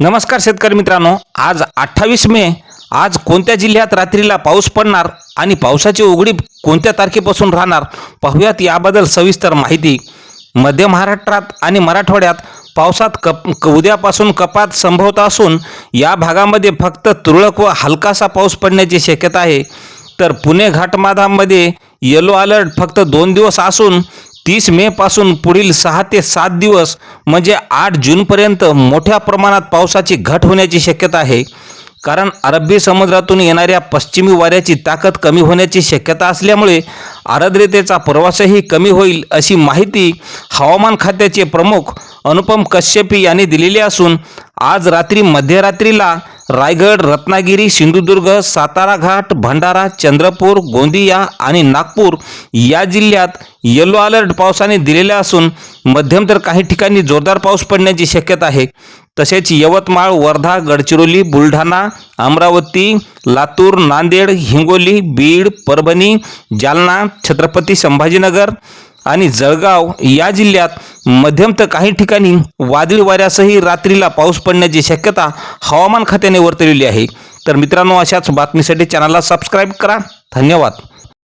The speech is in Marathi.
नमस्कार शेतकरी मित्रांनो आज अठ्ठावीस मे आज कोणत्या जिल्ह्यात रात्रीला पाऊस पडणार आणि पावसाची उघडी कोणत्या तारखेपासून राहणार पाहूयात याबद्दल सविस्तर माहिती. मध्य महाराष्ट्रात आणि मराठवाड्यात पावसात कप उद्यापासून कपात संभवत असून या भागामध्ये फक्त तुरळक व हलकासा पाऊस पडण्याची शक्यता आहे. तर पुणे घाटमाधामध्ये येलो अलर्ट फक्त दोन दिवस असून तीस मे पासून पुढील सहा ते सात दिवस म्हणजे आठ जूनपर्यंत मोठ्या प्रमाणात पावसाची घट होण्याची शक्यता आहे. कारण अरबी समुद्रातून येणाऱ्या पश्चिमी वाऱ्याची ताकद कमी होण्याची शक्यता असल्यामुळे आर्द्रतेचा प्रवासही कमी होईल अशी माहिती हवामान खात्याचे प्रमुख अनुपम कश्यपी यांनी दिलेली असून आज रात्री मध्यरात्रीला रायगड रत्नागिरी सिंधुदुर्ग सातारा घाट भंडारा चंद्रपूर गोंदिया आणि नागपूर या जिल्ह्यात येलो अलर्ट पावसाने दिलेल्या असून मध्यम तर काही ठिकाणी जोरदार पाऊस पडण्याची शक्यता आहे. तसेच यवतमाळ वर्धा गडचिरोली बुलढाणा अमरावती लातूर नांदेड हिंगोली बीड परभणी जालना छत्रपती संभाजीनगर आणि जळगाव या जिल्ह्यात मध्यम तर काही ठिकाणी वादळी वाऱ्यासही रात्रीला पाऊस पडण्याची शक्यता हवामान खात्याने वर्तवलेली आहे. तर मित्रांनो अशाच बातमीसाठी चॅनलला सबस्क्राईब करा. धन्यवाद.